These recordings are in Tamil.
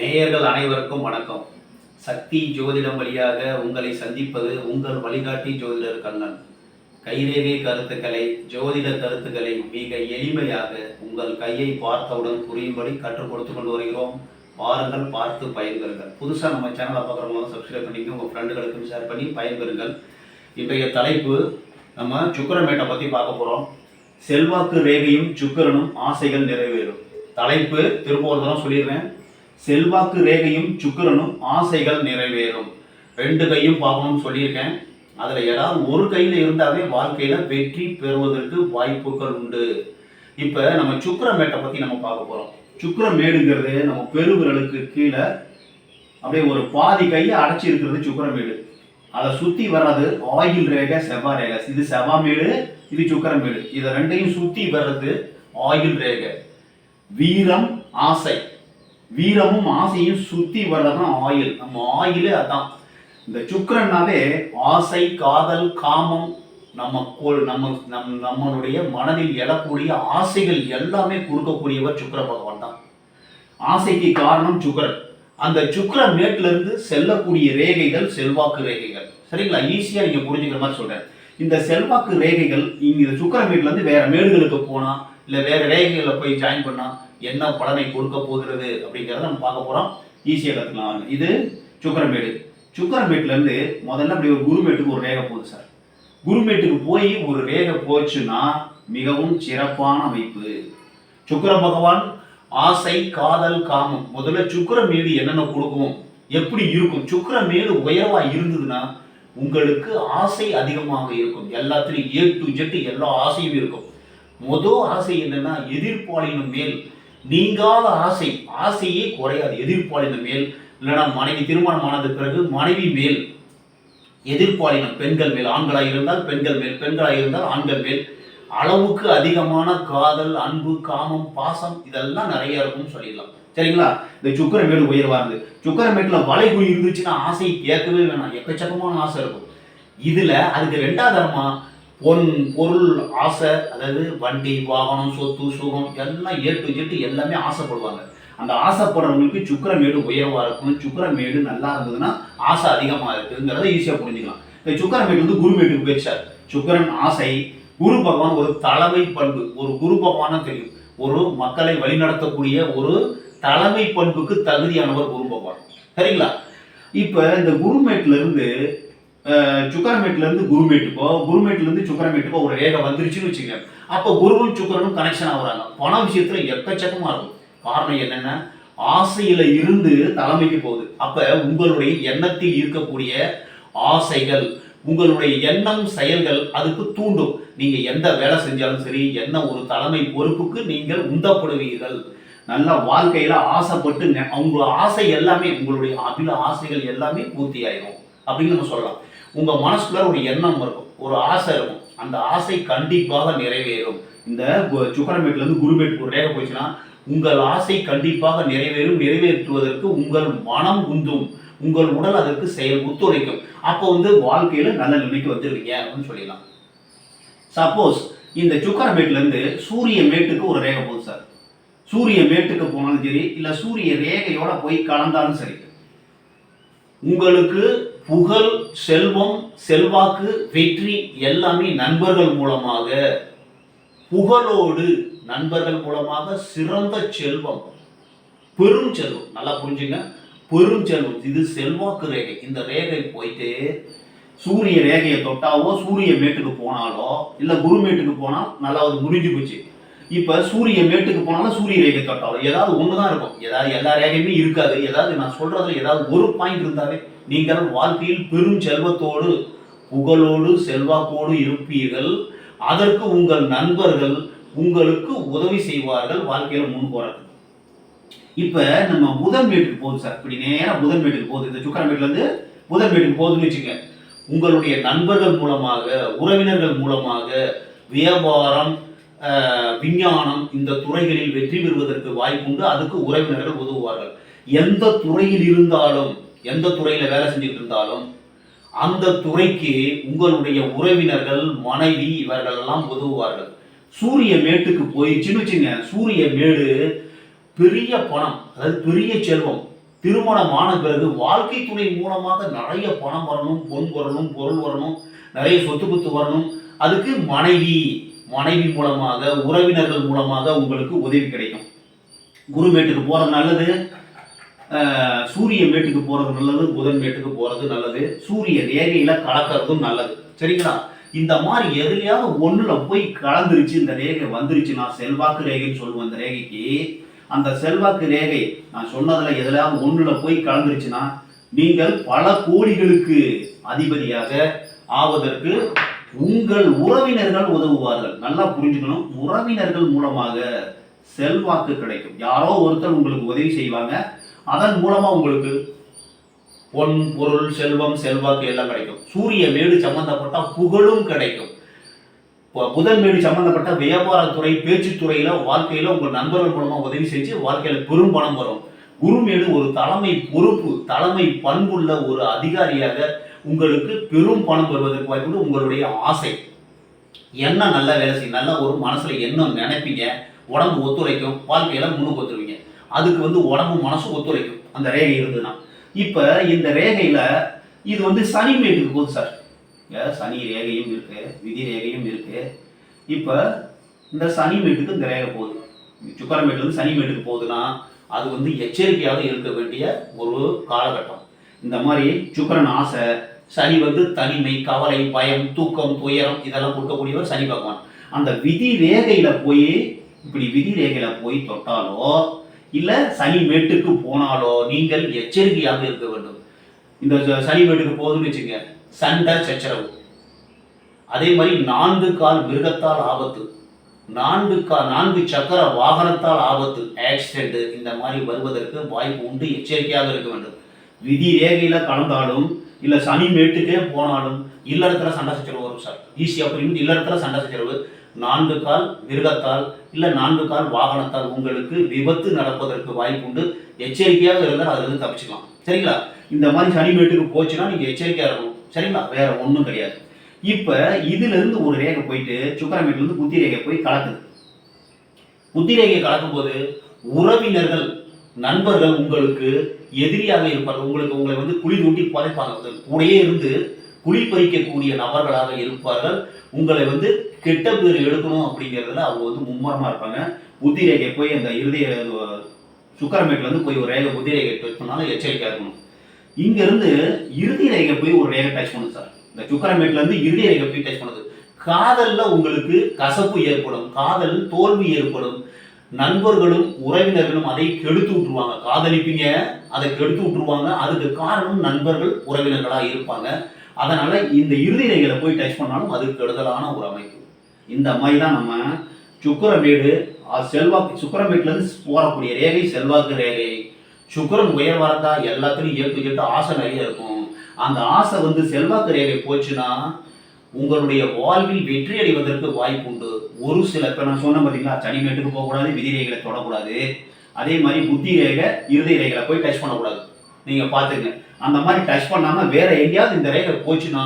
நேயர்கள் அனைவருக்கும் வணக்கம். சக்தி ஜோதிடம் வழியாக உங்களை சந்திப்பது உங்கள் வழிகாட்டி ஜோதிடர் கண்ணன். கைரேகை கருத்துக்களை ஜோதிட கருத்துக்களை மிக எளிமையாக உங்கள் கையை பார்த்தவுடன் புரியும்படி கற்றுக் கொடுத்து கொண்டு வருகிறோம். பாருங்கள் பார்த்து பயன்பெறுங்கள். புதுசாக நம்ம சேனலை பார்க்குறவங்க சப்ஸ்கிரைப் பண்ணிக்க உங்கள் ஃப்ரெண்டுகளுக்கும் ஷேர் பண்ணி பயன்பெறுங்கள். இன்றைய தலைப்பு நம்ம சுக்கரமேட்டை பற்றி பார்க்க போகிறோம் செல்வாக்கு ரேகையும் சுக்கரனும் ஆசைகள் நிறைவேறும். தலைப்பு திரும்ப ஒரு சொல்லிடுறேன். செல்வாக்கு ரேகையும் சுக்கிரனும் ஆசைகள் நிறைவேறும். ரெண்டு கையும் பார்க்கணும்னு சொல்லியிருக்கேன். அதில் ஏதாவது ஒரு கையில் இருந்தாவே வாழ்க்கையில் வெற்றி பெறுவதற்கு வாய்ப்புகள் உண்டு. இப்போ நம்ம சுக்கிரமேட்டை பற்றி நம்ம பார்க்க போகிறோம் சுக்கிரமேடுங்கிறது நம்ம பெருவிரலுக்கு கீழே அப்படியே ஒரு பாதி கையை அடைச்சி இருக்கிறது சுக்கிரமேடு அதை சுற்றி வர்றது ஆயில் ரேகை செவ்வா ரேகை. இது செவ்வா மேடு இது சுக்கிரமேடு இதை ரெண்டையும் சுற்றி வர்றது ஆயில் ரேகை. வீரம் ஆசை. வீரமும் ஆசையும் சுத்தி வர்றதான் ஆயில் நம்ம ஆயிலே அதான். இந்த சுக்கிரன்னாவே ஆசை காதல் காமம் நம்ம கோல் நம்ம நம் நம்மளுடைய மனதில் எழக்கூடிய ஆசைகள் எல்லாமே கொடுக்கக்கூடியவர் சுக்கர பகவான் தான். ஆசைக்கு காரணம் சுக்கரன். அந்த சுக்கர மேட்டிலிருந்து செல்லக்கூடிய ரேகைகள் செல்வாக்கு ரேகைகள். சரிங்களா? ஈஸியாக நீங்கள் புரிஞ்சுக்கிற மாதிரி சொல்கிறேன் இந்த செல்வாக்கு ரேகைகள் இங்கே இந்த சுக்கிர மேட்ல வேற மேடுகளுக்கு போனால் இல்லை வேறு ரேகைகளில் போய் ஜாயின் பண்ணால் என்ன பலனை கொடுக்க போகிறது அப்படிங்கிறத நம்ம பார்க்க போகிறோம் ஈஸியாக கற்றுக்கலாம் இது சுக்கரமேடு. சுக்கரமேட்ல முதல்ல அப்படி ஒரு குருமேட்டுக்கு ஒரு ரேகை போகுது சார். குருமேட்டுக்கு போய் ஒரு ரேகை போச்சுன்னா மிகவும் சிறப்பான அமைப்பு. சுக்கர பகவான் ஆசை காதல் காமம். முதல்ல சுக்கிரமேடு என்னென்ன கொடுக்கும்? எப்படி இருக்கும்? சுக்கிரமேடு உயர்வா இருந்ததுன்னா உங்களுக்கு ஆசை அதிகமாக இருக்கும். எல்லாத்துலேயும் ஏ டு ஜெட் எல்லா ஆசையும் இருக்கும். முதல் ஆசை என்னன்னா எதிர்ப்பாளினம் மேல் நீங்காத ஆசை. ஆசையே குறையாது. எதிர்ப்பாளினம் மேல். இல்லைன்னா மனைவி திருமணம் ஆனது பிறகு மனைவி மேல். எதிர்ப்பாளினம் பெண்கள் மேல். ஆண்களாக இருந்தால் பெண்கள் மேல். பெண்களாக இருந்தால் ஆண்கள் மேல். அளவுக்கு அதிகமான காதல் அன்பு காமம் பாசம் இதெல்லாம் நிறைய இருக்கும்னு சொல்லிடலாம். சரிங்களா? இந்த சுக்கரமேடு உயர்வா இருந்து சுக்கரமேட்டுல வளைகுறி இருந்துச்சுன்னா ஆசை கேட்கவே வேணாம். எக்கச்சக்கமான ஆசை இருக்கும். இதுல அதுக்கு ரெண்டாவதரமா பொன் பொருள் ஆசை அதாவது வண்டி வாகனம் சொத்து சுகம் எல்லாம் ஏ டு ஜெட்டு எல்லாமே ஆசைப்படுவாங்க. அந்த ஆசைப்படுறவங்களுக்கு சுக்கரமேடு உயர்வாக இருக்கும் சுக்கரமேடு நல்லா இருந்ததுன்னா ஆசை அதிகமாக இருக்குங்கிறத ஈஸியாக புரிஞ்சுக்கலாம். இந்த சுக்கரமேடு வந்து குருமேட்டுக்கு பேச்சார் சுக்கரன் ஆசை குரு பகவான் ஒரு தலைமை பண்பு ஒரு குரு பகவானா தெரியும். ஒரு மக்களை வழிநடத்தக்கூடிய ஒரு தலைமை பண்புக்கு தகுதியானவர் குரு பகவான். சரிங்களா? இப்போ இந்த குருமேட்ல சுக்கரமேட்லேருந்து குருமேட்டுக்கோ குருமேட்லேருந்து சுக்கரமேட்டுக்கோ ஒரு ரேகை வந்துருச்சுன்னு வச்சுக்கோங்க. அப்போ குருவும் சுக்கரனும் கனெக்ஷன் ஆகுறாங்க. பண விஷயத்தில் எக்கச்சக்கமாக இருக்கும். காரணம் என்னென்னா ஆசையில் இருந்து தலைமைக்கு போகுது. அப்போ உங்களுடைய எண்ணத்தில் இருக்கக்கூடிய ஆசைகள் உங்களுடைய எண்ணம் செயல்கள் அதுக்கு தூண்டும். நீங்கள் எந்த வேலை செஞ்சாலும் சரி என்ன ஒரு தலைமை பொறுப்புக்கு நீங்கள் உந்தப்படுவீர்கள். நல்ல வாழ்க்கையில் ஆசைப்பட்டு அவங்க ஆசை எல்லாமே உங்களுடைய அபில ஆசைகள் எல்லாமே பூர்த்தி ஆயிரும் அப்படின்னு நம்ம சொல்லலாம். உங்கள் மனசுக்குள்ள ஒரு எண்ணம் இருக்கும் ஒரு ஆசை இருக்கும். அந்த ஆசை கண்டிப்பாக நிறைவேறும். இந்த கு- சுக்கரமேட்ல ஒரு ரேகை போச்சுன்னா உங்கள் ஆசை கண்டிப்பாக நிறைவேறும் நிறைவேற்றுவதற்கு உங்கள் மனம் உந்தும். உங்கள் உடல் அதற்கு செயல் ஒத்துழைக்கும். அப்போ வந்து வாழ்க்கையில் நல்ல நிலைமைக்கு வந்துடுவீங்க அப்படின்னு சொல்லிடலாம். சப்போஸ் இந்த சுக்கரமேட்ல மேட்லேருந்து சூரிய மேட்டுக்கு ஒரு ரேகை போகுது சார். சூரிய மேட்டுக்கு போனாலும் சரி இல்லை சூரிய ரேகையோட போய் கலந்தாலும் சரி உங்களுக்கு புகழ் செல்வம் செல்வாக்கு வெற்றி எல்லாமே நண்பர்கள் மூலமாக புகழோடு நண்பர்கள் மூலமாக சிறந்த செல்வம். பெரும் செல்வம். நல்லா புரிஞ்சுங்க. பெரும் செல்வம். இது செல்வாக்கு ரேகை. இந்த ரேகை போயிட்டு சூரிய ரேகையை தொட்டாவோ சூரிய மேட்டுக்கு போனாலோ இல்லை குரு மேட்டுக்கு போனால் நல்லா அது முடிஞ்சு போச்சு. இப்போ சூரிய மேட்டுக்கு போனாலும் சூரிய ரேகை தொட்டாலும் ஏதாவது தான் இருக்கும். ஏதாவது எல்லா ரேகையுமே இருக்காது. ஏதாவது நான் சொல்கிறதுல ஏதாவது ஒரு பாயிண்ட் இருந்தாலே நீங்கள் வாழ்க்கையில் பெரும் செல்வத்தோடு புகழோடு செல்வாக்கோடு இருப்பீர்கள். அதற்கு உங்கள் நண்பர்கள் உங்களுக்கு உதவி செய்வார்கள் வாழ்க்கையில் முன் போறதுக்கு. இப்ப நம்ம புதன் வீட்டுக்கு போகுது சார். இப்படி நேரம் புதன் வீட்டுக்கு போகுது. இந்த சுக்கரன் வீட்டுல இருந்து புதன் வீட்டுக்கு போகுதுன்னு வச்சுக்க உங்களுடைய நண்பர்கள் மூலமாக உறவினர்கள் மூலமாக வியாபாரம் விஞ்ஞானம் இந்த துறைகளில் வெற்றி பெறுவதற்கு வாய்ப்புண்டு. அதுக்கு உறவினர்கள் உதவுவார்கள். எந்த துறையில் இருந்தாலும் எந்த துறையில் வேலை செஞ்சுட்டு இருந்தாலும் அந்த துறைக்கு உங்களுடைய உறவினர்கள் மனைவி இவர்களெல்லாம் உதவுவார்கள். சூரிய மேட்டுக்கு போயிடுச்சுன்னு வச்சுங்க சூரிய மேடு பெரிய பணம் அதாவது பெரிய செல்வம். திருமணம் ஆன பிறகு வாழ்க்கை துணை மூலமாக நிறைய பணம் வரணும் பொன் வரணும் பொருள் வரணும் நிறைய சொத்து புத்து வரணும். அதுக்கு மனைவி மனைவி மூலமாக உறவினர்கள் மூலமாக உங்களுக்கு உதவி கிடைக்கும். குரு மேட்டுக்கு நல்லது. சூரிய மேட்டுக்கு போறது நல்லது புதன் மேட்டுக்கு போறது நல்லது சூரிய ரேகையில கலக்கிறதும் நல்லது. சரிங்களா? இந்த மாதிரி எதுலையாவது ஒண்ணுல போய் கலந்துருச்சு இந்த ரேகை வந்துருச்சு நான் செல்வாக்கு ரேகைன்னு சொல்லுவேன் இந்த ரேகைக்கு. அந்த செல்வாக்கு ரேகை நான் சொன்னதுல எதுலையாவது ஒண்ணுல போய் கலந்துருச்சுன்னா நீங்கள் பல கோடிகளுக்கு அதிபதியாக ஆவதற்கு உங்கள் உறவினர்கள் உதவுவார்கள். நல்லா புரிஞ்சுக்கணும். உறவினர்கள் மூலமாக செல்வாக்கு கிடைக்கும். யாரோ ஒருத்தர் உங்களுக்கு உதவி செய்வாங்க. அதன் மூலமாக உங்களுக்கு பொன் பொருள் செல்வம் செல்வாக்கு எல்லாம் கிடைக்கும். சூரிய மேடு சம்பந்தப்பட்ட புகழும் கிடைக்கும். புதன் மேடு சம்பந்தப்பட்ட வியாபாரத்துறை பேச்சுத்துறையில் வாழ்க்கையில உங்கள் நண்பர்கள் மூலமாக உதவி செஞ்சு வாழ்க்கையில பெரும் பணம் வரும். குருமேடு ஒரு தலைமை பொறுப்பு தலைமை பண்புள்ள ஒரு அதிகாரியாக உங்களுக்கு பெரும் பணம் வருவதற்கு வாய்ப்பு உங்களுடைய ஆசை. என்ன நல்ல வேலை செய்யும் நல்ல ஒரு மனசுல என்ன நினைப்பீங்க உடம்பு ஒத்துழைக்கும் வாழ்க்கையில முன்னுக்கு ஒத்துழைக்கும் அதுக்கு வந்து உடம்பு மனசு ஒத்துழைக்கும். அந்த ரேகை இருந்ததுன்னா. இப்போ இந்த ரேகையில் இது வந்து சனி மேட்டுக்கு போகுது சார். சனி ரேகையும் இருக்கு விதி ரேகையும் இருக்கு. இப்போ இந்த சனி மேட்டுக்கு இந்த ரேகை போகுது. சுக்கர மேட்டுல சனி மேட்டுக்கு போகுதுன்னா அது வந்து எச்சரிக்கையாக இருக்க வேண்டிய ஒரு காலகட்டம். இந்த மாதிரி சுக்கரன் ஆசை சனி வந்து தனிமை கவலை பயம் தூக்கம் துயரம் இதெல்லாம் கொடுக்கக்கூடியவர் சனி பகவான். அந்த விதி ரேகையில் போய் இப்படி விதி ரேகையில் போய் தொட்டாலோ இல்லை சனி மேட்டுக்கு போனாலோ நீங்கள் எச்சரிக்கையாக இருக்க வேண்டும். இந்த ச- சனி மேட்டுக்கு போகுதுன்னு வச்சுங்க சண்டை சச்சரவு. அதே மாதிரி நான்கு கால் மிருகத்தால் ஆபத்து. நான்கு கா நான்கு சக்கர வாகனத்தால் ஆபத்து. ஆக்சிடென்ட் இந்த மாதிரி வருவதற்கு வாய்ப்பு உண்டு. எச்சரிக்கையாக இருக்க வேண்டும். விதி ரேகையில் கலந்தாலும் இல்லை சனி மேட்டுக்கே போனாலும் இல்லறத்துல சண்டை சச்சரவு வரும் சார் ஈஸியாக புரியும் இல்லறத்துல சண்டை சச்சரவு. நான்கு கால் மிருகத்தால் இல்லை நான்கு கால் வாகனத்தால் உங்களுக்கு விபத்து நடப்பதற்கு வாய்ப்பு உண்டு எச்சரிக்கையாக இருந்தால் அதுலேருந்து தப்பிச்சுக்கலாம். சரிங்களா? இந்த மாதிரி சனி மேட்டுக்கு போச்சுன்னா நீங்க எச்சரிக்கையாக இருக்கணும். சரிங்களா? வேற ஒன்றும் கிடையாது. இப்ப இதுல இருந்து ஒரு ரேகை போயிட்டு சுக்கரமேட்டுலேருந்து புத்தி ரேகை போய் கலக்குது. புத்தி ரேகை கலக்கும் போது உறவினர்கள் நண்பர்கள் உங்களுக்கு எதிரியாக இருப்பார்கள். உங்களுக்கு உங்களை வந்து குழி தூண்டி புதைப்பாங்க கூடையே இருந்து குழி பறிக்கக்கூடிய நபர்களாக இருப்பார்கள். உங்களை வந்து கெட்ட பேர் எடுக்கணும் அப்படிங்கிறதுல அவங்க வந்து மும்மரமாக இருப்பாங்க. புத்தி ரேகை போய் அந்த இறுதிய சுக்கரமேட்லேருந்து போய் ஒரு ரேகை புத்தி ரேகை டச் பண்ணாலும் எச்சரிக்கையாக இருக்கணும். இங்கேருந்து இறுதி ரேகை போய் ஒரு ரேகை டச் பண்ணுது சார். இந்த சுக்கரமேட்லேருந்து இறுதி ரேகை போய் டச் பண்ணுது. காதலில் உங்களுக்கு கசப்பு ஏற்படும் காதல் தோல்வி ஏற்படும். நண்பர்களும் உறவினர்களும் அதை கெடுத்து விட்டுருவாங்க. காதலிப்பீங்க அதை கெடுத்து விட்டுருவாங்க. அதுக்கு காரணம் நண்பர்கள் உறவினர்களாக இருப்பாங்க. அதனால் இந்த இறுதி ரேகையில போய் டச் பண்ணாலும் அது கெடுதலான ஒரு அமைப்பு. இந்த மாதிரி தான் நம்ம சுக்கரமேடு செல்வாக்கு சுக்கரமேட்ல போகக்கூடிய ரேகை செல்வாக்கு ரேகை. சுக்கரன் உயர்வாக எல்லாத்துலையும் ஏற்று கேட்டு ஆசை நிறைய இருக்கும். அந்த ஆசை வந்து செல்வாக்கு ரேகை போச்சுன்னா உங்களுடைய வாழ்வில் வெற்றி அடைவதற்கு வாய்ப்பு உண்டு. ஒரு சில இப்போ நான் சொன்ன பார்த்தீங்களா சனி மேட்டுக்கு போகக்கூடாது விதி ரேகைகளை தொடக்கூடாது. அதே மாதிரி புத்தி ரேகை இறுதி ரேகைகளை போய் டச் பண்ணக்கூடாது. நீங்கள் பார்த்துங்க அந்த மாதிரி டச் பண்ணாமல் வேற எங்கேயாவது இந்த ரேகை போச்சுன்னா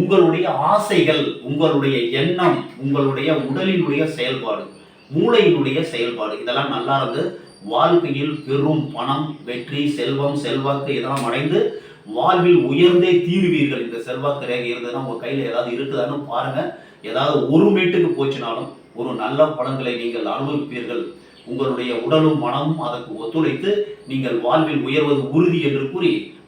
உங்களுடைய ஆசைகள் உங்களுடைய எண்ணம் உங்களுடைய உடலினுடைய செயல்பாடு மூளையினுடைய செயல்பாடு இதெல்லாம் நல்லா இருந்து வாழ்க்கையில் பெரும் பணம் வெற்றி செல்வம் செல்வாக்கு இதெல்லாம் அடைந்து வாழ்வில் உயர்ந்தே தீருவீர்கள். இந்த செல்வாக்கு ரேகை இருந்ததுன்னா உங்க கையில் ஏதாவது இருக்குதான்னு பாருங்க. ஏதாவது ஒரு மீட்டுக்கு போச்சுனாலும் ஒரு நல்ல பலன்களை நீங்கள் அனுபவிப்பீர்கள். உங்களுடைய உடலும் மனமும் அதற்கு ஒத்துழைத்து நீங்கள் வாழ்வில் உயர்வது உறுதி என்று கூறி